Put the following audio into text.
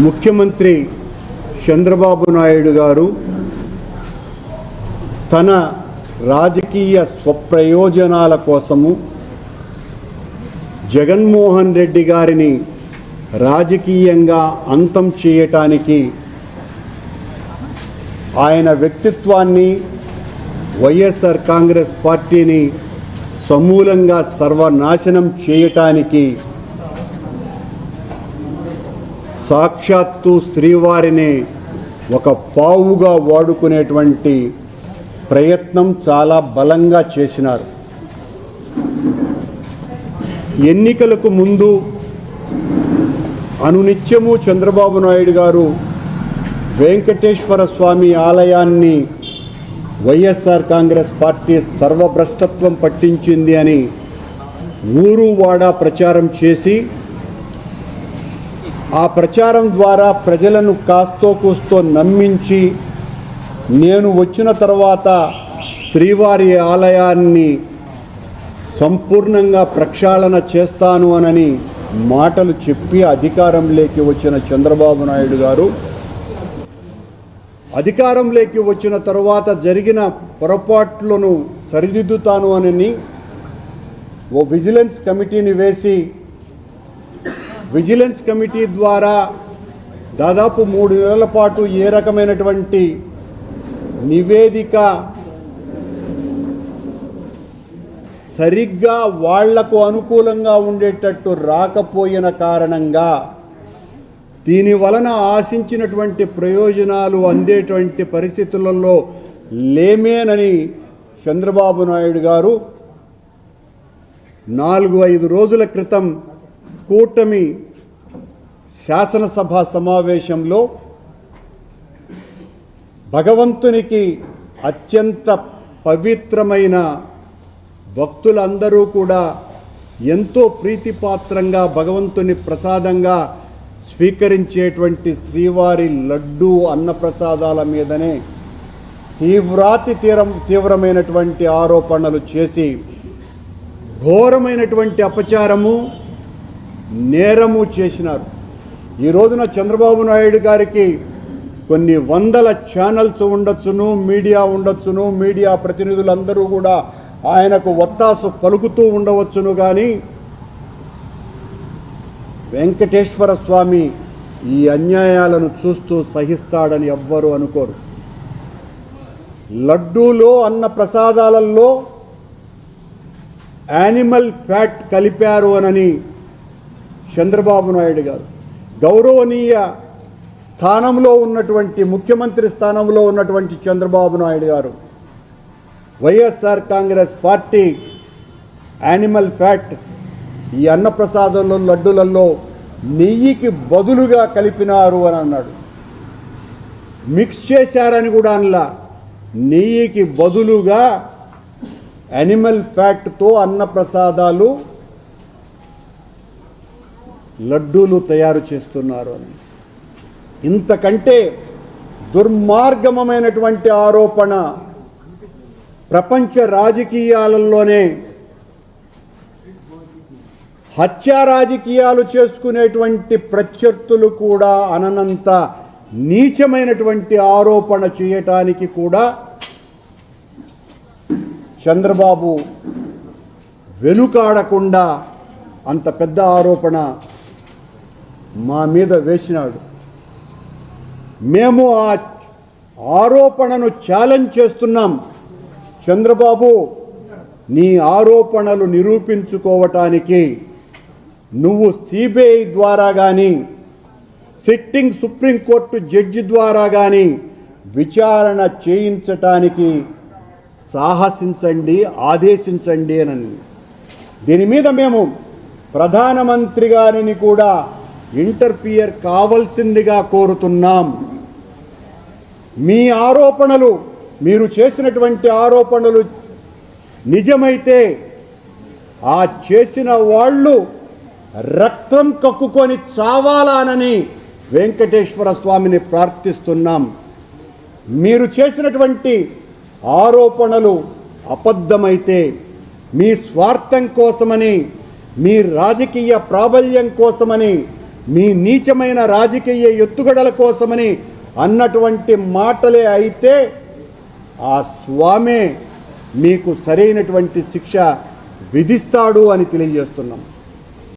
ముఖ్యమంత్రి చంద్రబాబు నాయుడు గారు తన రాజకీయ స్వప్రయోజనాల కోసము జగన్మోహన్ రెడ్డి గారిని రాజకీయంగా అంతం చేయటానికి ఆయన వ్యక్తిత్వాన్ని వైఎస్ఆర్ కాంగ్రెస్ పార్టీని సమూలంగా సర్వనాశనం చేయటానికి సాక్షాత్తు శ్రీవారిని ఒక పావుగా వాడుకునేటువంటి ప్రయత్నం చాలా బలంగా చేసినారు. ఎన్నికలకు ముందు అనునిత్యము చంద్రబాబు నాయుడు గారు వెంకటేశ్వర స్వామి ఆలయాన్ని వైఎస్ఆర్ కాంగ్రెస్ పార్టీ సర్వభ్రష్టత్వం పట్టించింది అని ఊరు వాడా ప్రచారం చేసి ఆ ప్రచారం ద్వారా ప్రజలను కాస్తో కూస్తో నమ్మించి నేను వచ్చిన తర్వాత శ్రీవారి ఆలయాన్ని సంపూర్ణంగా ప్రక్షాళన చేస్తాను అనని మాటలు చెప్పి అధికారంలోకి వచ్చిన చంద్రబాబు నాయుడు గారు అధికారంలోకి వచ్చిన తర్వాత జరిగిన పొరపాట్లను సరిదిద్దుతాను అని ఓ విజిలెన్స్ కమిటీని వేసి విజిలెన్స్ కమిటీ ద్వారా దాదాపు మూడు నెలల పాటు ఏ రకమైనటువంటి నివేదిక సరిగ్గా వాళ్ళకు అనుకూలంగా ఉండేటట్టు రాకపోయిన కారణంగా దీని వలన ఆశించినటువంటి ప్రయోజనాలు అందేటువంటి పరిస్థితులలో లేమేనని చంద్రబాబు నాయుడు గారు నాలుగు ఐదు రోజుల క్రితం కూటమి శాసనసభ సమావేశంలో భగవంతునికి అత్యంత పవిత్రమైన భక్తులందరూ కూడా ఎంతో ప్రీతిపాత్రంగా భగవంతుని ప్రసాదంగా స్వీకరించేటువంటి శ్రీవారి లడ్డూ అన్నప్రసాదాల మీదనే తీవ్రాతి తీరం తీవ్రమైనటువంటి ఆరోపణలు చేసి ఘోరమైనటువంటి అపచారము నేరము చేసినారు. ఈ రోజున చంద్రబాబు నాయుడు గారికి కొన్ని వందల ఛానల్స్ ఉండొచ్చును మీడియా ఉండొచ్చును మీడియా ప్రతినిధులందరూ కూడా ఆయనకు ఒత్తాసు పలుకుతూ ఉండవచ్చును కానీ వెంకటేశ్వర స్వామి ఈ అన్యాయాలను చూస్తూ సహిస్తాడని ఎవ్వరూ అనుకోరు. లడ్డూలో అన్న ప్రసాదాలలో యానిమల్ ఫ్యాట్ కలిపారు అనని చంద్రబాబు నాయుడు గారు. గౌరవనీయ స్థానంలో ఉన్నటువంటి ముఖ్యమంత్రి స్థానంలో ఉన్నటువంటి చంద్రబాబు నాయుడు గారు వైఎస్ఆర్ కాంగ్రెస్ పార్టీ యానిమల్ ఫ్యాట్ ఈ అన్నప్రసాదంలో లడ్డులలో నెయ్యికి బదులుగా కలిపినారు అని అన్నాడు. మిక్స్ చేశారని కూడా అనలా. నెయ్యికి బదులుగా యానిమల్ ఫ్యాట్తో అన్నప్రసాదాలు లడ్డూలు తయారు చేస్తున్నారు అని. ఇంతకంటే దుర్మార్గమైనటువంటి ఆరోపణ ప్రపంచ రాజకీయాలలోనే హత్య రాజకీయాలు చేసుకునేటువంటి ప్రత్యర్థులు కూడా అననంత నీచమైనటువంటి ఆరోపణ చేయటానికి కూడా చంద్రబాబు వెనుకాడకుండా అంత పెద్ద ఆరోపణ మా మీద వేసినాడు. మేము ఆ ఆరోపణను ఛాలెంజ్ చేస్తున్నాం. చంద్రబాబు నీ ఆరోపణలు నిరూపించుకోవటానికి నువ్వు సిబిఐ ద్వారా కానీ సిట్టింగ్ సుప్రీంకోర్టు జడ్జి ద్వారా కానీ విచారణ చేయించటానికి సాహసించండి ఆదేశించండి అని దీని మీద మేము ప్రధానమంత్రి గారిని కూడా ఇంటర్ఫియర్ కావలసిందిగా కోరుతున్నాం. మీ ఆరోపణలు మీరు చేసినటువంటి ఆరోపణలు నిజమైతే ఆ చేసిన వాళ్ళు రక్తం కక్కుకొని చావాలానని వెంకటేశ్వర స్వామిని ప్రార్థిస్తున్నాం. మీరు చేసినటువంటి ఆరోపణలు అబద్ధమైతే మీ స్వార్థం కోసమని మీ రాజకీయ ప్రాబల్యం కోసమని మీ నీచమైన రాజకీయ ఎత్తుగడల కోసమని అన్నటువంటి మాటలే అయితే ఆ స్వామే మీకు సరైనటువంటి శిక్ష విధిస్తాడు అని తెలియజేస్తున్నాం.